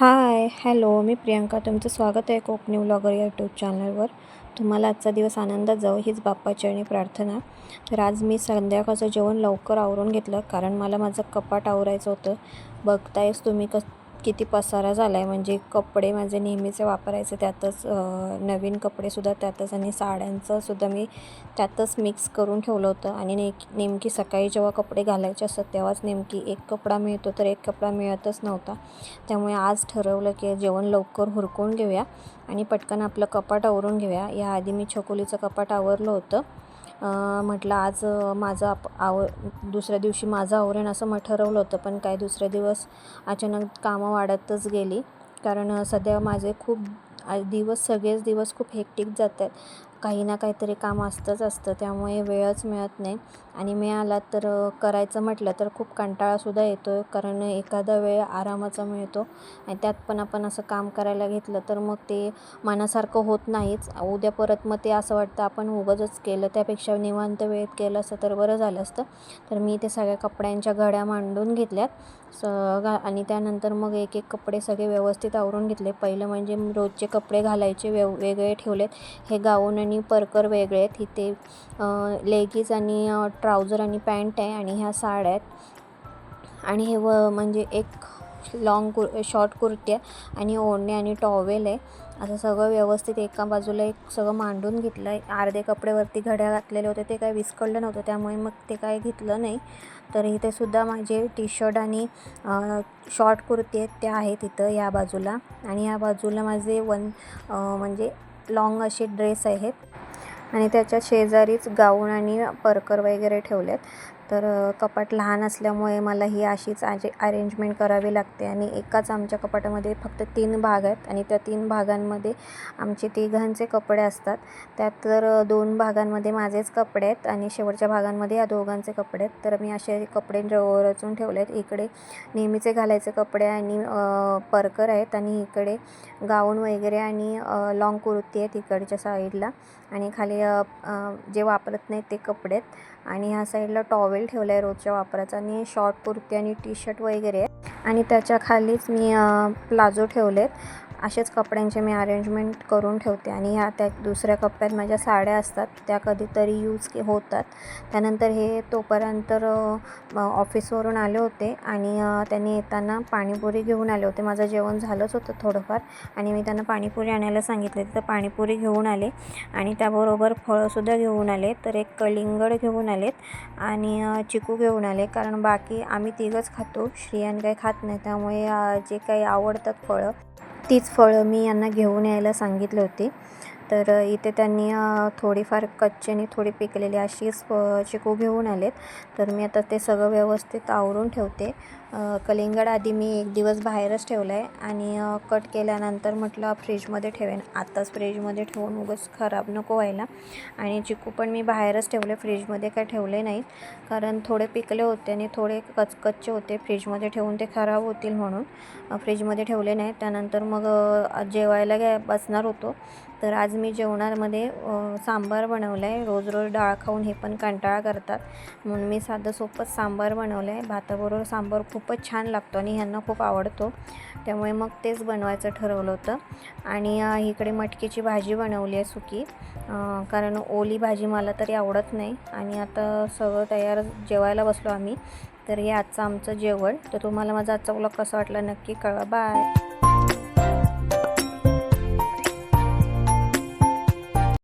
Hi hello मी प्रियांका. तुमचं स्वागत आहे कोकणी व्लॉगर या यूट्यूब चॅनलवर. तुम्हाला आजचा दिवस आनंदात जावं हीच बाप्पाची आणि प्रार्थना. तर आज मी संध्याकाळचं जेवण लवकर आवरून घेतलं कारण मला माझं कपाट आवरायचं होतं. बघतायच तुम्ही कस किती पसारा झाला आहे म्हणजे कपडे माझे नेहमीचे वापरायचे त्यातच नवीन कपडेसुद्धा त्यातच आणि साड्यांचंसुद्धा मी त्यातच मिक्स करून ठेवलं होतं. आणि ने नेमकी सकाळी जेव्हा कपडे घालायचे असतात तेव्हाच नेमकी एक कपडा मिळतो तर एक कपडा मिळतच नव्हता. त्यामुळे आज ठरवलं की जेवण लवकर हुरकून घेऊया आणि पटकन आपलं कपाट आवरून घेऊया. याआधी मी छकोलीचं कपाट आवरलं होतं. म्हटलं आज माझं आप आव दुसऱ्या दिवशी माझं आवरेन असं मग ठरवलं होतं. पण काय दुसरे दिवस अचानक कामं वाढतच गेली. कारण सध्या माझे खूप दिवस सगळेच दिवस खूप हेक्टिक जातात काही ना काहीतरी काम असतंच असतं त्यामुळे वेळच मिळत नाही. आणि मिळाला तर करायचं म्हटलं तर खूप कंटाळासुद्धा येतो कारण एखादा वेळ आरामाचा मिळतो. आणि त्यात पण आपण असं काम करायला घेतलं तर मग ते मनासारखं होत नाहीच. उद्या परत मग ते असं वाटतं आपण उगाचच केलं त्यापेक्षा निवांत वेळेत केलं असतं तर बरं झालं असतं. तर मी ते सगळ्या कपड्यांच्या घड्या मांडून घेतल्यात. स आणि त्यानंतर मग एक एक कपडे सगळे व्यवस्थित आवरून घेतले. पहिलं म्हणजे रोजचे कपडे घालायचे वेव वेगळे ठेवलेत. हे गाऊन आणि परकर वेगळे आहेत. इथे लेगीज आणि ट्राउझर आणि पॅन्ट आहे आणि ह्या साड्या आहेत. आणि हे व म्हणजे एक लाँग कुर शॉर्ट कुर्ती आहे आणि ओढणे आणि टॉवेल आहे. असं सगळं व्यवस्थित एका बाजूला एक सगळं मांडून घेतलं आहे अर्धे कपडेवरती घड्या घातलेले होते ते काय विस्कळलं नव्हतं. त्यामुळे मग ते काय घेतलं नाही. तर इथे सुद्धा माझे टी शर्ट आणि शॉर्ट कुर्ती आहेत. त्या आहेत इथं या बाजूला. आणि या बाजूला माझे वन म्हणजे लॉंग असे ड्रेस आहेत. आणि त्याच्या शेजारीच गाऊन आणि परकर वगैरे ठेवलेत. तर कपाट लहान असल्यामुळे मला ही अशीच आजे अरेंजमेंट करावी लागते आणि एकाच आमच्या कपाटामध्ये फक्त तीन भाग आहेत आणि त्या तीन भागांमध्ये आमचे तिघांचे कपडे असतात. त्यात तर दोन भागांमध्ये माझेच कपडे आहेत आणि शेवटच्या भागांमध्ये या दोघांचे कपडे आहेत. तर मी असे कपडे रचून ठेवले आहेत. इकडे नेहमीचे घालायचे कपडे आणि परकर आहेत आणि इकडे गाऊन वगैरे आणि लॉंग कुर्ती आहेत इकडच्या साईडला आणि खाली जे वापरत नाहीत ते कपडे आहेत. आणि ह्या साईडला टॉवेल ठेवला आहे रोजच्या वापराचा आणि शॉर्ट कुर्ती आणि टी शर्ट वगैरे आणि त्याच्या खालीच मी अ, प्लाझो ठेवलेत. असेच कपड्यांचे मी अरेंजमेंट करून ठेवते आणि ह्या त्या दुसऱ्या कप्प्यात माझ्या साड्या असतात त्या कधीतरी यूज के होतात. त्यानंतर हे तोपर्यंत ऑफिसवरून आले होते आणि त्यांनी येताना पाणीपुरी घेऊन आले होते. माझं जेवण झालंच होतं थोडंफार आणि मी त्यांना पाणीपुरी आणायला सांगितले. तर पाणीपुरी घेऊन आले आणि त्याबरोबर फळंसुद्धा घेऊन आले. तर एक कलिंगड घेऊन आलेत आणि चिकू घेऊन आले. कारण बाकी आम्ही तिघंच खातो. श्रियान काही खात नाही. त्यामुळे जे काही आवडतात फळं तीच फळं मी यांना घेऊन यायला सांगितले होते. तर इथे त्यांनी थोडीफार कच्ची आणि थोडी पिकलेली अशीच स्प चिकू घेऊन आलेत. तर मी आता ते सगळं व्यवस्थित आवरून ठेवते. कलिंगड आधी मी एक दिवस बाहेरच ठेवलं आहे आणि कट केल्यानंतर म्हटलं फ्रीजमध्ये ठेवेन. आत्ताच फ्रीजमध्ये ठेवून उगाच खराब नको व्हायला. आणि चिकू पण मी बाहेरच ठेवले फ्रीजमध्ये काय ठेवले नाहीत. कारण थोडे पिकले होते आणि थोडे कच कच्चे होते. फ्रीजमध्ये ठेवून ते खराब होतील म्हणून. फ्रीजमध्ये ठेवले नाहीत. त्यानंतर मग जेवायला घ्या बसणार होतो. तर आज मी जेवणामध्ये सांबार बनवलं आहे रोज रोज डाळ खाऊन हे पण कंटाळा करतात. म्हणून मी साधं सोपंच सांबार बनवलं आहे भाताबरोबर सांबार खूपच छान लागतो आणि ह्यांना खूप आवडतो. त्यामुळे मग तेच बनवायचं ठरवलं होतं. आणि इकडे मटकीची भाजी बनवली आहे सुकी. कारण ओली भाजी मला तरी आवडत नाही. आणि आता सगळं तयार जेवायला बसलो आम्ही. तर हे आजचं आमचं जेवण. तर तुम्हाला माझा आजचा ब्लॉग कसा वाटला नक्की कळवा. बाय!